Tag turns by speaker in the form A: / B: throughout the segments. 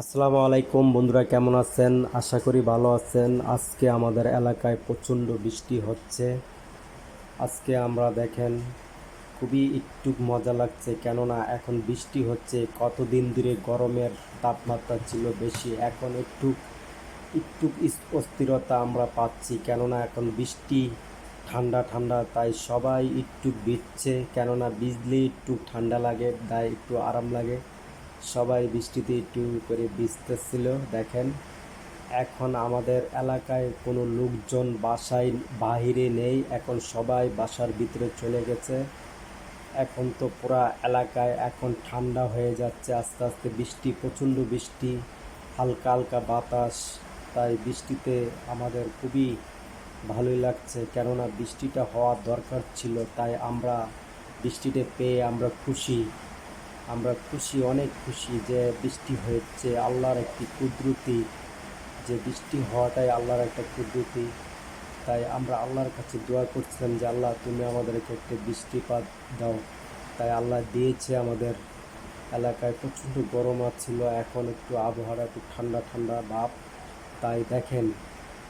A: আসসালামু আলাইকুম বন্ধুরা, কেমন আছেন? আশা করি ভালো আছেন। আজকে আমাদের এলাকায় প্রচণ্ড বৃষ্টি হচ্ছে। আজকে আমরা দেখেন, খুবই একটু মজা লাগছে, কেননা এখন বৃষ্টি হচ্ছে। কতদিন ধরে গরমের তাপমাত্রা ছিল বেশি, এখন একটু একটু অস্থিরতা আমরা পাচ্ছি, কেননা এখন বৃষ্টি ঠান্ডা ঠান্ডা, তাই সবাই একটু ভিজছে, কেননা ভিজলে একটু ঠান্ডা লাগে, তাই একটু আরাম লাগে। সবাই বৃষ্টিতে একটু করে ভিজতেছিল, দেখেন। এখন আমাদের এলাকায় কোনো লোকজন বাসায় বাহিরে নেই, এখন সবাই বাসার ভিতরে চলে গেছে। এখন তো পুরা এলাকায় এখন ঠান্ডা হয়ে যাচ্ছে, আস্তে আস্তে বৃষ্টি, প্রচণ্ড বৃষ্টি, হালকা হালকা বাতাস। তাই বৃষ্টিতে আমাদের খুবই ভালোই লাগছে, কেননা বৃষ্টিটা হওয়ার দরকার ছিল, তাই আমরা বৃষ্টিতে পেয়ে আমরা খুশি। আমরা খুশি, অনেক খুশি যে বৃষ্টি হয়েছে, আল্লাহর একটি কুদরতি যে বৃষ্টি হওয়াটাই আল্লাহর একটা কুদরতি। তাই আমরা আল্লাহর কাছে দোয়া করছিলাম যে, আল্লাহ, তুমি আমাদেরকে একটা বৃষ্টিপাত দাও। তাই আল্লাহ দিয়েছে আমাদের এলাকায় প্রচণ্ড গরম ছিল এখন একটু আবহাওয়াটা একটু ঠান্ডা ঠান্ডা ভাব। তাই দেখেন,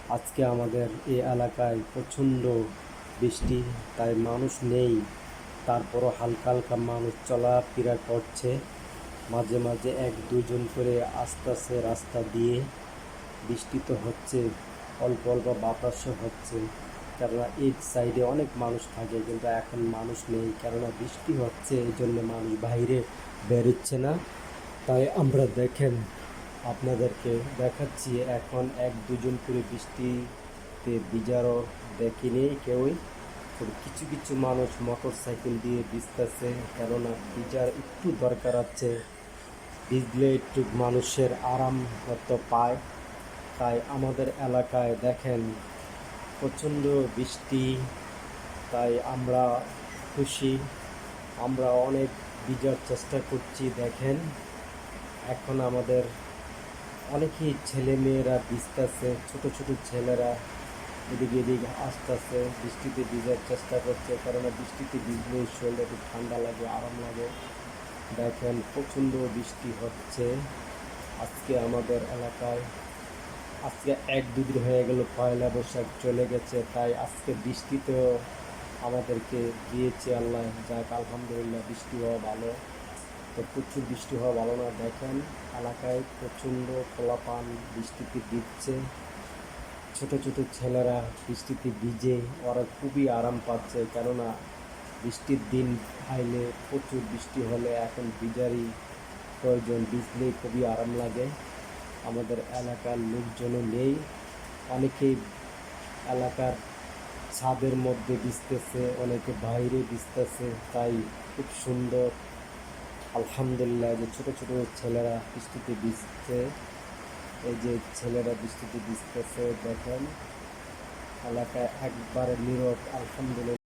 A: আজকে আমাদের এই এলাকায় প্রচণ্ড বৃষ্টি, তাই মানুষ নেই। তারপরও হালকা হালকা মানুষ চলাফেরা করছে। মাঝে মাঝে এক দুজন করে আস্তে আস্তে রাস্তা দিয়ে বৃষ্টি তো হচ্ছে, অল্প অল্প বাতাসও হচ্ছে, কেননা এই সাইডে অনেক মানুষ থাকে কিন্তু এখন মানুষ নেই, কেননা বৃষ্টি হচ্ছে এই জন্য মানুষ বাইরে বেরোচ্ছে না। তাই আমরা দেখেন, আপনাদেরকে দেখাচ্ছি, এখন এক দুজন করে বৃষ্টিতে ভিজারও দেখিনি কেউই। তবে কিছু কিছু মানুষ মোটর সাইকেল দিয়ে ভিজতেছে, কেননা ভিজার একটু দরকার আছে। ভিজলে একটু মানুষের আরাম হয়তো পায়। তাই আমাদের এলাকায় দেখেন, প্রচণ্ড বৃষ্টি, তাই আমরা খুশি। আমরা অনেক ভিজার চেষ্টা করছি, দেখেন। এখন আমাদের অনেকেই ছেলে মেয়েরা ভিজতেছে, ছোট ছোট ছেলেরা। এদিকে এদিকে আস্তে বৃষ্টিতে ভিজার চেষ্টা করছে, কারণ বৃষ্টিতে ভিজলে শরীরে একটু ঠান্ডা লাগে, আরাম লাগে। দেখেন, প্রচণ্ড বৃষ্টি হচ্ছে আজকে আমাদের এলাকায়। আজকে এক দুদিন হয়ে গেল, পয়লা বৈশাখ চলে গেছে, তাই আজকে বৃষ্টিতেও আমাদেরকে দিয়েছে আল্লাহ। যাক, আলহামদুলিল্লাহ, বৃষ্টি হওয়া ভালো। তো প্রচুর বৃষ্টি হওয়া ভালো না। দেখেন, এলাকায় প্রচণ্ড পোলাপান বৃষ্টিতে ভিজছে। ছোট ছোট ছেলেরা বৃষ্টিতে ভিজে, ওরা খুবই আরাম পাচ্ছে। কেননা বৃষ্টির দিন আইলে প্রচুর বৃষ্টি হলে এখন ভিজারই প্রয়োজন ভিজলে খুবই আরাম লাগে। আমাদের এলাকার লোকজনও নেই। অনেকেই এলাকার ছাদের মধ্যে ভিজতেছে, অনেকে বাইরে ভিজতেছে, তাই খুব সুন্দর। আলহামদুলিল্লাহ যে ছোট ছোট ছেলেরা বৃষ্টিতে ভিজছে। এই যে ছেলেরা বৃষ্টিতে ভিজতেছে দেখেন। এলাকায় একবারে নীরব আলহামদুলিল্লাহ।